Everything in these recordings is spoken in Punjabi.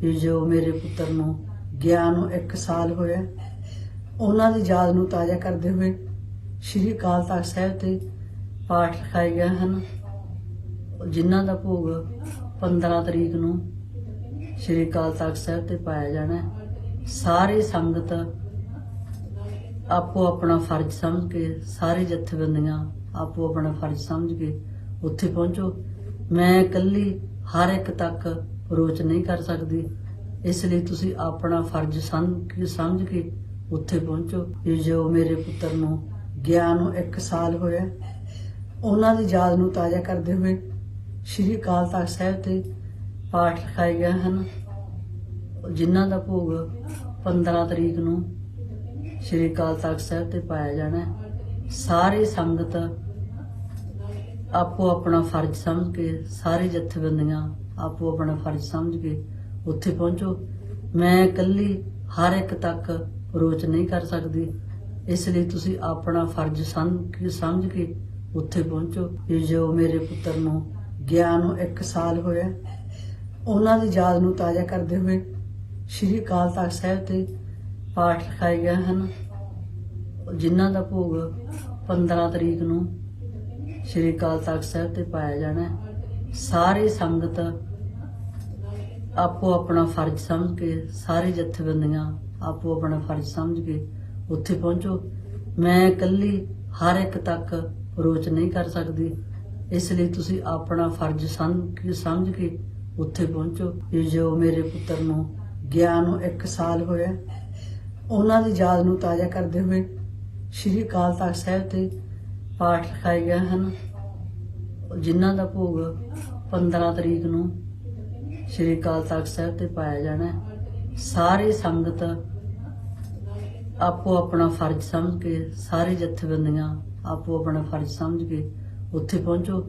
ਕਿ ਜੋ ਮੇਰੇ ਪੁੱਤਰ ਨੂੰ ਗਿਆ ਨੂੰ 1 ਸਾਲ ਹੋਇਆ, ਉਹਨਾਂ ਦੀ ਯਾਦ ਨੂੰ ਤਾਜ਼ਾ ਕਰਦੇ ਹੋਏ ਸ਼੍ਰੀ ਅਕਾਲ ਤਖਤ ਸਾਹਿਬ ਤੇ ਪਾਠ ਰਖਾਏ ਗਏ ਹਨ ਜਿਨ੍ਹਾਂ ਦਾ ਭੋਗ 15 ਤਰੀਕ ਨੂੰ ਸ਼੍ਰੀ ਅਕਾਲ ਤਖਤ ਸਾਹਿਬ ਤੇ ਪਾਇਆ ਜਾਣਾ ਹੈ। ਸਾਰੀ ਸੰਗਤ ਆਪੋ ਆਪਣਾ ਫਰਜ਼ ਸਮਝ ਕੇ, ਸਾਰੇ ਜਥੇਬੰਦੀਆਂ ਆਪੋ ਆਪਣਾ ਫਰਜ਼ ਸਮਝ ਕੇ ਉੱਥੇ ਪਹੁੰਚੋ ਮੈਂ ਇਕੱਲੀ ਹਰ ਇੱਕ ਤੱਕ ਰੋਚ ਨਹੀਂ ਕਰ ਸਕਦੀ ਇਸ ਲਈ ਤੁਸੀਂ ਆਪਣਾ ਫਰਜ਼ ਸਮਝ ਕੇ ਉੱਥੇ ਪਹੁੰਚੋ ਜੋ ਮੇਰੇ ਪੁੱਤਰ ਨੂੰ ਗਿਆ ਨੂੰ 1 ਸਾਲ ਹੋਇਆ, ਉਹਨਾਂ ਦੀ ਯਾਦ ਨੂੰ ਤਾਜ਼ਾ ਕਰਦੇ ਹੋਏ ਸ਼੍ਰੀ ਅਕਾਲ ਤਖਤ ਸਾਹਿਬ ਤੇ ਪਾਠ ਰਖਾਏ ਗਏ ਹਨ ਜਿਨ੍ਹਾਂ ਦਾ ਭੋਗ 15 ਤਰੀਕ ਨੂੰ ਸ਼੍ਰੀ ਅਕਾਲ ਤਖਤ ਸਾਹਿਬ ਤੇ ਪਾਇਆ ਜਾਣਾ ਹੈ। ਸਾਰੀ ਸੰਗਤ ਆਪੋ ਆਪਣਾ ਫਰਜ਼ ਸਮਝ ਕੇ ਸਾਰੇ ਜਥੇਬੰਦੀਆਂ ਆਪੋ ਆਪਣਾ ਫਰਜ਼ ਸਮਝ ਕੇ ਉੱਥੇ ਪਹੁੰਚੋ। ਮੈਂ ਇਕੱਲੀ ਹਰ ਇੱਕ ਤੱਕ ਅਪਰੋਚ ਨਹੀਂ ਕਰ ਸਕਦੀ। ਇਸ ਲਈ ਤੁਸੀਂ ਆਪਣਾ ਫਰਜ਼ ਸਮਝ ਸਮਝ ਕੇ ਉੱਥੇ ਪਹੁੰਚੋ। ਕਿ ਜੋ ਮੇਰੇ ਪੁੱਤਰ ਨੂੰ ਗਿਆ ਨੂੰ 1 ਸਾਲ ਹੋਇਆ, ਉਹਨਾਂ ਦੀ ਯਾਦ ਨੂੰ ਤਾਜ਼ਾ ਕਰਦੇ ਹੋਏ ਸ਼੍ਰੀ ਅਕਾਲ ਤਖਤ ਸਾਹਿਬ ਤੇ ਪਾਠ ਰਖਾਏ ਗਏ ਹਨ, ਜਿਨ੍ਹਾਂ ਦਾ ਭੋਗ 15 ਤਰੀਕ ਨੂੰ ਸ਼੍ਰੀ ਅਕਾਲ ਤਖਤ ਸਾਹਿਬ ਤੇ ਪਾਇਆ ਜਾਣਾ ਹੈ। ਸਾਰੀ ਸੰਗਤ ਆਪੋ ਆਪਣਾ ਫਰਜ਼ ਸਮਝ ਕੇ, ਸਾਰੇ ਜਥੇਬੰਦੀਆਂ ਆਪੋ ਆਪਣਾ ਫਰਜ਼ ਸਮਝ ਕੇ ਉੱਥੇ ਪਹੁੰਚੋ। ਮੈਂ ਇਕੱਲੀ ਹਰ ਇੱਕ ਤੱਕ ਅਪਰੋਚ ਨਹੀਂ ਕਰ ਸਕਦੀ। ਇਸ ਲਈ ਤੁਸੀਂ ਆਪਣਾ ਫਰਜ਼ ਸਮਝ ਸਮਝ ਕੇ ਉੱਥੇ ਪਹੁੰਚੋ। ਜੋ ਮੇਰੇ ਪੁੱਤਰ ਨੂੰ ਗਿਆ ਨੂੰ 1 ਸਾਲ ਹੋਇਆ, ਉਹਨਾਂ ਦੀ ਯਾਦ ਨੂੰ ਤਾਜ਼ਾ ਕਰਦੇ ਹੋਏ ਸ਼੍ਰੀ ਅਕਾਲ ਤਖਤ ਸਾਹਿਬ ਤੇ ਪਾਠ ਲਿਖਾਏ ਗਏ ਹਨ। ਜਿਨ੍ਹਾਂ ਦਾ ਭੋਗ 15 ਤਰੀਕ ਨੂੰ ਸ਼੍ਰੀ ਅਕਾਲ ਤਖਤ ਸਾਹਿਬ ਤੇ ਪਾਇਆ ਜਾਣਾ ਸਾਰੀ ਸੰਗਤ ਆਪੋ ਆਪਣਾ ਫਰਜ਼ ਸਮਝ ਕੇ, ਸਾਰੇ ਜਥੇਬੰਦੀਆਂ ਆਪੋ ਆਪਣਾ ਫਰਜ਼ ਸਮਝ ਕੇ ਉੱਥੇ ਪਹੁੰਚੋ।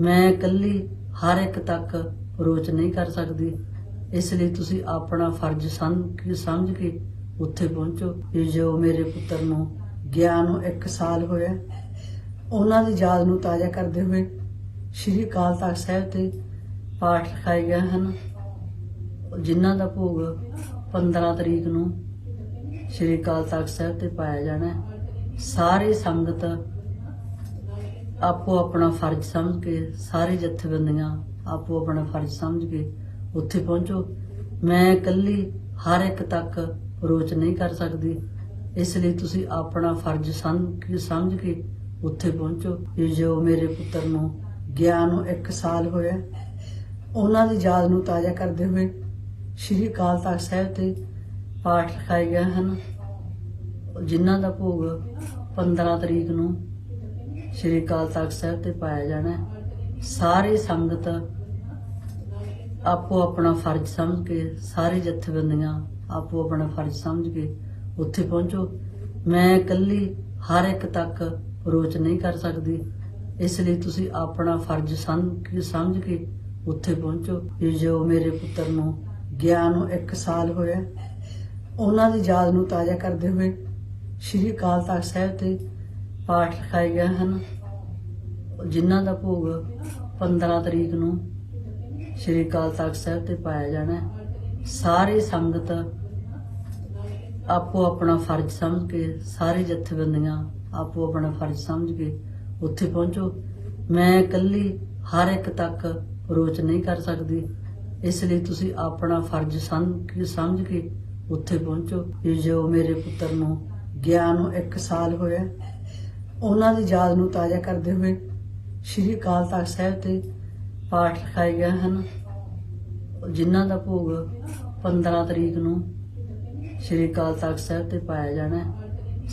ਮੈਂ ਇਕੱਲੀ ਹਰ ਇੱਕ ਤੱਕ ਰੋਚ ਨਹੀਂ ਕਰ ਸਕਦੀ। ਇਸ ਲਈ ਤੁਸੀਂ ਆਪਣਾ ਫਰਜ਼ ਸਮਝ ਸਮਝ ਕੇ ਉੱਥੇ ਪਹੁੰਚੋ। ਜੋ ਮੇਰੇ ਪੁੱਤਰ ਨੂੰ, ਗਿਆ ਨੂੰ 1 ਸਾਲ ਹੋਇਆ, ਉਹਨਾਂ ਦੀ ਯਾਦ ਨੂੰ ਤਾਜ਼ਾ ਕਰਦੇ ਹੋਏ ਸ਼੍ਰੀ ਅਕਾਲ ਤਖਤ ਸਾਹਿਬ ਤੇ ਪਾਠ ਰਖਾਏ ਗਏ ਹਨ। ਜਿਨ੍ਹਾਂ ਦਾ ਭੋਗ 15 ਤਰੀਕ ਨੂੰ ਸ਼੍ਰੀ ਅਕਾਲ ਤਖਤ ਸਾਹਿਬ ਤੇ ਪਾਇਆ ਜਾਣਾ ਹੈ। ਸਾਰੀ ਸੰਗਤ ਆਪੋ ਆਪਣਾ ਫਰਜ਼ ਸਮਝ ਕੇ, ਸਾਰੇ ਜਥੇਬੰਦੀਆਂ ਆਪੋ ਆਪਣਾ ਫਰਜ਼ ਸਮਝ ਕੇ ਉੱਥੇ ਪਹੁੰਚੋ। ਮੈਂ ਇਕੱਲੀ ਹਰ ਇੱਕ ਤੱਕ ਅਪਰੋਚ ਨਹੀਂ ਕਰ ਸਕਦੀ। ਇਸ ਲਈ ਤੁਸੀਂ ਆਪਣਾ ਫਰਜ਼ ਸਮਝ ਸਮਝ ਕੇ ਉੱਥੇ ਪਹੁੰਚੋ। ਜੋ ਮੇਰੇ ਪੁੱਤਰ ਨੂੰ ਗਿਆ ਨੂੰ 1 ਸਾਲ ਹੋਇਆ। ਉਹਨਾਂ ਦੀ ਯਾਦ ਨੂੰ ਤਾਜ਼ਾ ਕਰਦੇ ਹੋਏ ਸ਼੍ਰੀ ਅਕਾਲ ਤਖਤ ਸਾਹਿਬ ਤੇ ਪਾਠ ਲਿਖਾਏ ਗਏ ਹਨ। ਜਿਨ੍ਹਾਂ ਦਾ ਭੋਗ 15 ਤਰੀਕ ਨੂੰ ਸ਼੍ਰੀ ਅਕਾਲ ਤਖਤ ਸਾਹਿਬ ਤੇ ਪਾਇਆ ਜਾਣਾ ਸਾਰੀ ਸੰਗਤ ਆਪੋ ਆਪਣਾ ਫਰਜ਼ ਸਮਝ ਕੇ, ਸਾਰੇ ਜਥੇਬੰਦੀਆਂ ਆਪੋ ਆਪਣਾ ਫਰਜ਼ ਸਮਝ ਕੇ ਉੱਥੇ ਪਹੁੰਚੋ। ਮੈਂ ਇਕੱਲੀ ਹਰ ਇੱਕ ਤੱਕ ਰੋਚ ਨਹੀਂ ਕਰ ਸਕਦੀ। ਇਸ ਲਈ ਤੁਸੀਂ ਆਪਣਾ ਫਰਜ਼ ਸਮਝ ਸਮਝ ਕੇ ਉੱਥੇ ਪਹੁੰਚੋ ਜੋ ਮੇਰੇ ਪੁੱਤਰ ਨੂੰ ਗਿਆ ਨੂੰ 1 ਸਾਲ ਹੋਇਆ, ਉਹਨਾਂ ਦੀ ਯਾਦ ਨੂੰ ਤਾਜ਼ਾ ਕਰਦੇ ਹੋਏ ਸ਼੍ਰੀ ਅਕਾਲ ਤਖਤ ਸਾਹਿਬ ਤੇ ਪਾਠ ਰਖਾਏ ਗਏ ਹਨ, ਜਿਨ੍ਹਾਂ ਦਾ ਭੋਗ 15 ਤਰੀਕ ਨੂੰ ਸ਼੍ਰੀ ਅਕਾਲ ਤਖਤ ਸਾਹਿਬ ਤੇ ਪਾਇਆ ਜਾਣਾ ਹੈ। ਸਾਰੀ ਸੰਗਤ ਆਪੋ ਆਪਣਾ ਫਰਜ਼ ਸਮਝ ਕੇ, ਸਾਰੇ ਜਥੇਬੰਦੀਆਂ ਆਪੋ ਆਪਣਾ ਫਰਜ਼ ਸਮਝ ਕੇ ਉੱਥੇ ਪਹੁੰਚੋ। ਮੈਂ ਇਕੱਲੀ ਹਰ ਇੱਕ ਤੱਕ ਅਪਰੋਚ ਨਹੀਂ ਕਰ ਸਕਦੀ। ਇਸ ਲਈ ਤੁਸੀਂ ਆਪਣਾ ਫਰਜ਼ ਸਮਝ ਸਮਝ ਕੇ ਉੱਥੇ ਪਹੁੰਚੋ ਜੋ ਮੇਰੇ ਪੁੱਤਰ ਨੂੰ ਗਿਆ ਨੂੰ 1 ਸਾਲ ਹੋਇਆ, ਉਹਨਾਂ ਦੀ ਯਾਦ ਨੂੰ ਤਾਜ਼ਾ ਕਰਦੇ ਹੋਏ ਸ਼੍ਰੀ ਅਕਾਲ ਤਖਤ ਸਾਹਿਬ ਤੇ ਪਾਠ ਰਖਾਏ ਗਏ ਹਨ, ਜਿਨ੍ਹਾਂ ਦਾ ਭੋਗ 15 ਤਰੀਕ ਨੂੰ ਸ਼੍ਰੀ ਅਕਾਲ ਤਖਤ ਸਾਹਿਬ ਤੇ ਪਾਇਆ ਜਾਣਾ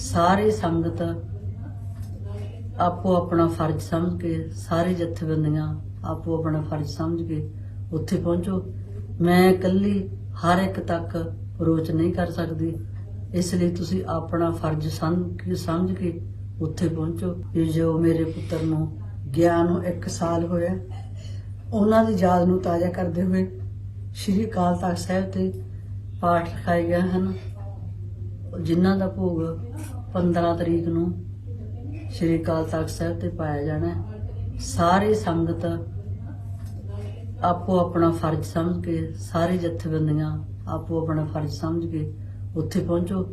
ਸਾਰੀ ਸੰਗਤ ਆਪੋ ਆਪਣਾ ਫਰਜ਼ ਸਮਝ ਕੇ, ਸਾਰੇ ਜਥੇਬੰਦੀਆਂ ਆਪੋ ਆਪਣਾ ਫਰਜ਼ ਸਮਝ ਕੇ ਉੱਥੇ ਪਹੁੰਚੋ। ਮੈਂ ਇਕੱਲੀ ਹਰ ਇੱਕ ਤੱਕ ਅਪਰੋਚ ਨਹੀਂ ਕਰ ਸਕਦੀ। ਇਸ ਲਈ ਤੁਸੀਂ ਆਪਣਾ ਫਰਜ਼ ਸਮਝ ਕੇ ਉੱਥੇ ਪਹੁੰਚੋ। ਕਿ ਜੋ ਮੇਰੇ ਪੁੱਤਰ ਨੂੰ ਗਿਆ ਨੂੰ 1 ਸਾਲ ਹੋਇਆ, ਉਹਨਾਂ ਦੀ ਯਾਦ ਨੂੰ ਤਾਜ਼ਾ ਕਰਦੇ ਹੋਏ ਸ਼੍ਰੀ ਅਕਾਲ ਤਖਤ ਸਾਹਿਬ ਤੇ ਪਾਠ ਰਖਾਏ ਗਏ ਹਨ। ਜਿਨ੍ਹਾਂ ਦਾ ਭੋਗ 15 ਤਰੀਕ ਨੂੰ ਸ਼੍ਰੀ ਅਕਾਲ ਤਖਤ ਸਾਹਿਬ ਤੇ ਪਾਇਆ ਜਾਣਾ ਸਾਰੀ ਸੰਗਤ ਆਪੋ ਆਪਣਾ ਫਰਜ਼ ਸਮਝ ਕੇ, ਸਾਰੇ ਜਥੇਬੰਦੀਆਂ ਆਪੋ ਆਪਣਾ ਫਰਜ਼ ਸਮਝ ਕੇ ਉੱਥੇ ਪਹੁੰਚੋ।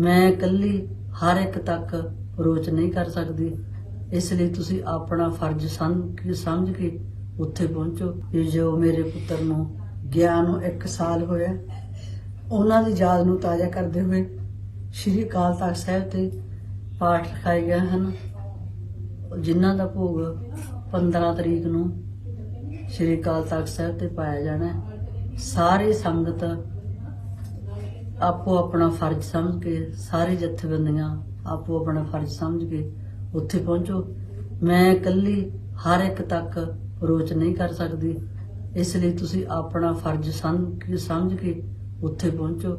ਮੈਂ ਇਕੱਲੀ ਹਰ ਇੱਕ ਤੱਕ ਅਪਰੋਚ ਨਹੀਂ ਕਰ ਸਕਦੀ। ਇਸ ਲਈ ਤੁਸੀਂ ਆਪਣਾ ਫਰਜ਼ ਸਮਝ ਸਮਝ ਕੇ ਉੱਥੇ ਪਹੁੰਚੋ। ਕਿ ਜੋ ਮੇਰੇ ਪੁੱਤਰ ਨੂੰ ਗਿਆ ਨੂੰ 1 ਸਾਲ ਹੋਇਆ, ਉਹਨਾਂ ਦੀ ਯਾਦ ਨੂੰ ਤਾਜ਼ਾ ਕਰਦੇ ਹੋਏ ਸ਼੍ਰੀ ਅਕਾਲ ਤਖਤ ਸਾਹਿਬ ਤੇ ਪਾਠ ਲਿਖਾਏ ਗਏ ਹਨ। ਜਿਨ੍ਹਾਂ ਦਾ ਭੋਗ 15 ਤਰੀਕ ਨੂੰ ਸ਼੍ਰੀ ਅਕਾਲ ਤਖਤ ਸਾਹਿਬ ਤੇ ਪਾਇਆ ਜਾਣਾ ਸਾਰੀ ਸੰਗਤ ਆਪੋ ਆਪਣਾ ਫਰਜ਼ ਸਮਝ ਕੇ, ਸਾਰੇ ਜਥੇਬੰਦੀਆਂ ਆਪੋ ਆਪਣਾ ਫਰਜ਼ ਸਮਝ ਕੇ ਉੱਥੇ ਪਹੁੰਚੋ। ਮੈਂ ਇਕੱਲੀ ਹਰ ਇੱਕ ਤੱਕ ਰੋਚ ਨਹੀਂ ਕਰ ਸਕਦੀ। ਇਸ ਲਈ ਤੁਸੀਂ ਆਪਣਾ ਫਰਜ਼ ਸਮਝ ਸਮਝ ਕੇ ਉੱਥੇ ਪਹੁੰਚੋ।